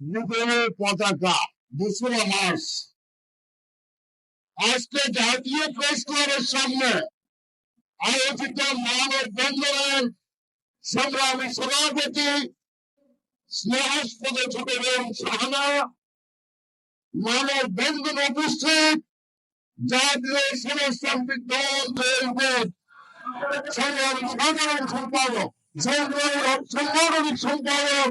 বিজয় পতাকা দোসরা মাস। আজকে জাতীয় প্রেস ক্লাবের সামনে আয়োজিত মানব বন্ধনের সংগ্রামী সভাপতি, স্নেহাস্পদ ছোট বোন শাহানা, মানব বন্ধন উপস্থিত, জাতীয় সমাজতান্ত্রিক দল সংগ্রামী সাধারণ সম্পাদক সংগ্রামী সাংগঠনিক সম্পাদক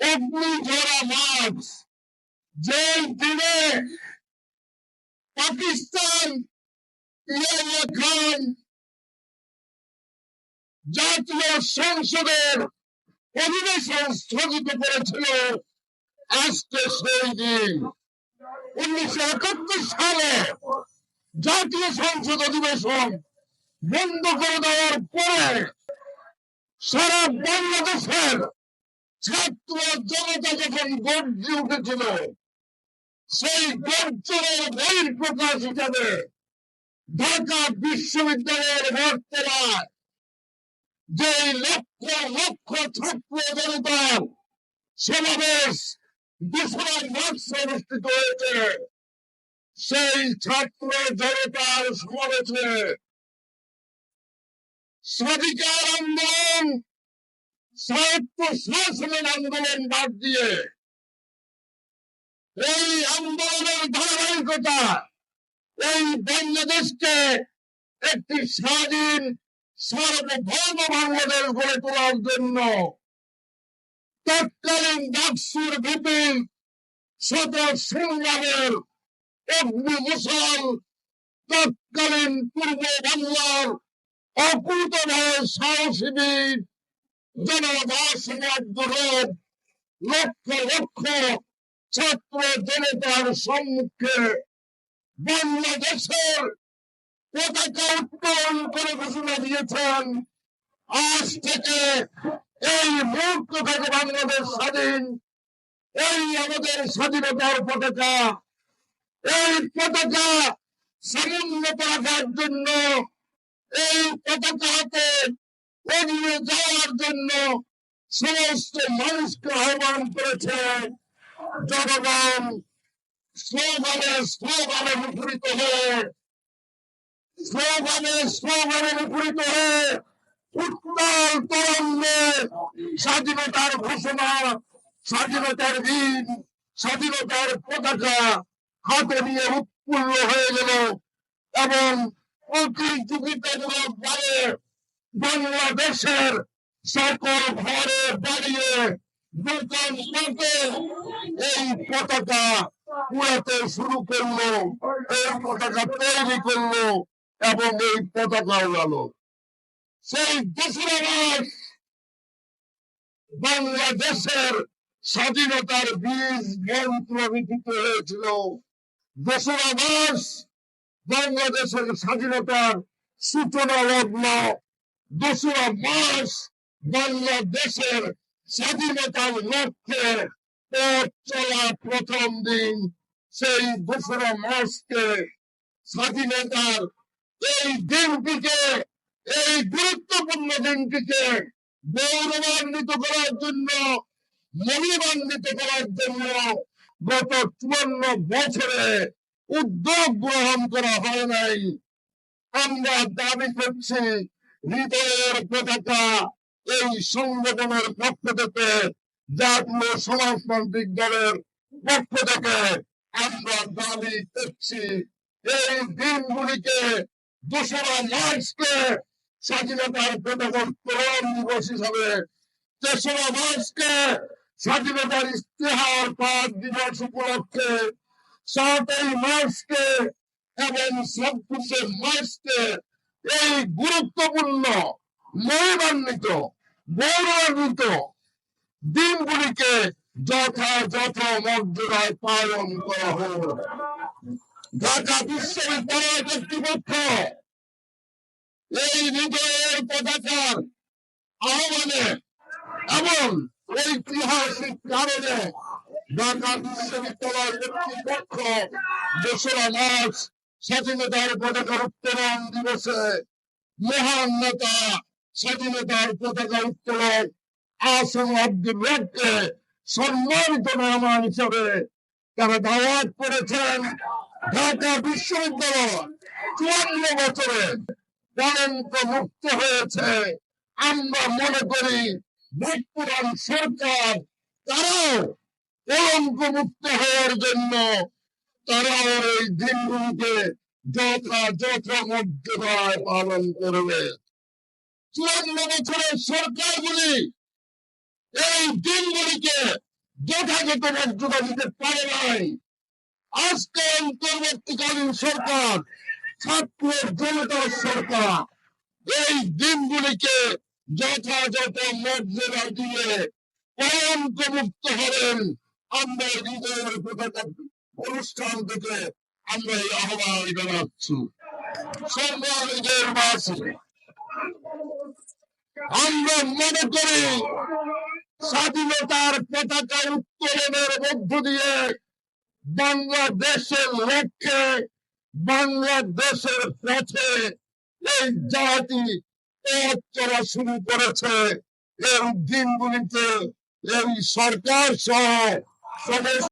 অগ্নি ঝরা মাস যেই দিনে পাকিস্তান খান জাতীয় সংসদের অধিবেশন স্থগিত করেছিল আজকে সেই দিন। উনিশশো একাত্তর সালে জাতীয় সংসদ অধিবেশন বন্ধ করে দেওয়ার পরে সারা বাংলাদেশের ছাত্র জনতা যখন উঠেছিল, সেই বহির প্রকাশ হিসাবে ঢাকা বিশ্ববিদ্যালয়ের বর্তমান যে লক্ষ লক্ষ ছাত্র জনতার সমাবেশ দোসরা মার্চ অনুষ্ঠিত হয়েছে, সেই ছাত্র জনতার সমাবেশে স্বাধিকার আন্দোলন শাসনের আন্দোলন বাদ দিয়ে এই আন্দোলনের ধারাবাহিকতা, এই বাংলাদেশকে একটি স্বাধীন সার্বভৌম বাংলাদেশ গড়ে তোলার জন্য তৎকালীন ডাকসুর বিপিন শত সংগ্রামের অগ্নি মুসল তৎকালীন পূর্ব বাংলার অকুত ভয় সাহসী বীর জনদাস লক্ষ লক্ষ ছাত্র জনতার সম্মুখে বাংলাদেশের পতাকা উত্তোলন করে ঘোষণা দিয়েছেন। আজ থেকে এই মুহূর্ত থেকে বাংলাদেশ স্বাধীন। এই আমাদের স্বাধীনতার পতাকা। এই পতাকা সমুন্নত রাখার জন্য এই পতাকা হাতে এগিয়ে যাওয়ার জন্য সমস্ত মানুষকে আহ্বান করেছে জনগণ স্লোগানে স্লোগানে মুখরিত হয়ে স্লোগানে স্লোগানে মুখরিত হয়ে উত্তাল তরঙ্গে স্বাধীনতার ঘোষণা, স্বাধীনতার দিন, স্বাধীনতার পতাকা হাতে নিয়ে উৎপূর্ণ হয়ে গেল এবং প্রতিযোগিতামূলক ভাবে বাংলাদেশের সকল ঘরে দাঁড়িয়ে দোকান পাতে এই পতাকা উড়াতে শুরু করল, এই পতাকা তৈরি করল এবং এই পতাকা উড়ালো। সেই দোসরা মাস বাংলাদেশের স্বাধীনতার বীজ মন্ত্র রচিত হয়েছিল। দোসরা মাস বাংলাদেশের স্বাধীনতার সূচনা লগ্ন দোসরা মাস বাংলাদেশের স্বাধীনতার লক্ষ্যে পথ চলা প্রথম দিন, সেই দোসরা মাসকে স্বাধীনতার এই দিনটিকে, এই গুরুত্বপূর্ণ দিনটিকে গৌরবান্বিত করার জন্য মহিমান্বিত করার জন্য গত চুয়ান্ন বছরে উদ্যোগ গ্রহণ করা হয় নাই। আমরা দাবি করছি হৃদয়ের পতাকা এই সংগঠনের পক্ষ থেকে জাতীয় সমাজতান্ত্রিক দলের পক্ষ থেকে আমরা দাবি করছি। এই দিনগুলিকে দোসরা মার্চকে স্বাধীনতার পতাকা উত্তোলন দিবস হিসাবে তেসরা মার্চকে স্বাধীনতার ইস্তেহার পাঁচ দিবস উপলক্ষে সাতই মার্চকে এবং ছাব্বিশে মার্চকে এই গুরুত্বপূর্ণ, মহিমান্বিত, গৌরবান্বিত দিনগুলিকে যথাযথ মর্যাদায় পালন করা হোক। ঢাকা বিশ্ববিদ্যালয় কর্তৃপক্ষ এই বিজয়ের পতাকার আহ্বানে এবং ঐতিহাসিক কারণে ঢাকা বিশ্ববিদ্যালয় কর্তৃপক্ষ দোসরা মার্চ স্বাধীনতার পতাকার উত্তোলন দিবসে মহান নেতা স্বাধীনতার পতাকা উত্তোলন আসম আব্দুল রবকে সম্মানিত মেহমান হিসাবে তারা দাওয়াত করেছেন ঢাকা বিশ্ববিদ্যালয়। চুয়ান্ন বছরে কলঙ্ক মুক্ত হয়েছে। আমরা মনে করি বর্তমান সরকার, তারাও কলঙ্ক মুক্ত হওয়ার জন্য তারাও এই দিনগুলিকে যথাযথ মর্যাদায় পালন করবে। চুয়ান্ন বছরের সরকারগুলি এই দিনগুলিকে যথাযথ মর্যাদা দিতে পারে নাই। আজকে অন্তর্বর্তীকালীন সরকার, ছাত্র জনতার সরকার, এই দিনগুলিকে যথাযথ মর্যাদা দিয়ে কলঙ্ক মুক্ত হবেন আমরা হৃদয়ের পতাকা অনুষ্ঠান থেকে আমরা এই আহ্বান জানাচ্ছি। আমরা মনে করি স্বাধীনতার পতাকা উত্তোলনের মধ্য দিয়ে বাংলাদেশের লক্ষ্যে, বাংলাদেশের পথে এই জাতি পথ চলা শুরু করেছে। এই দিনগুলিতে এই সরকার সহ সমস্ত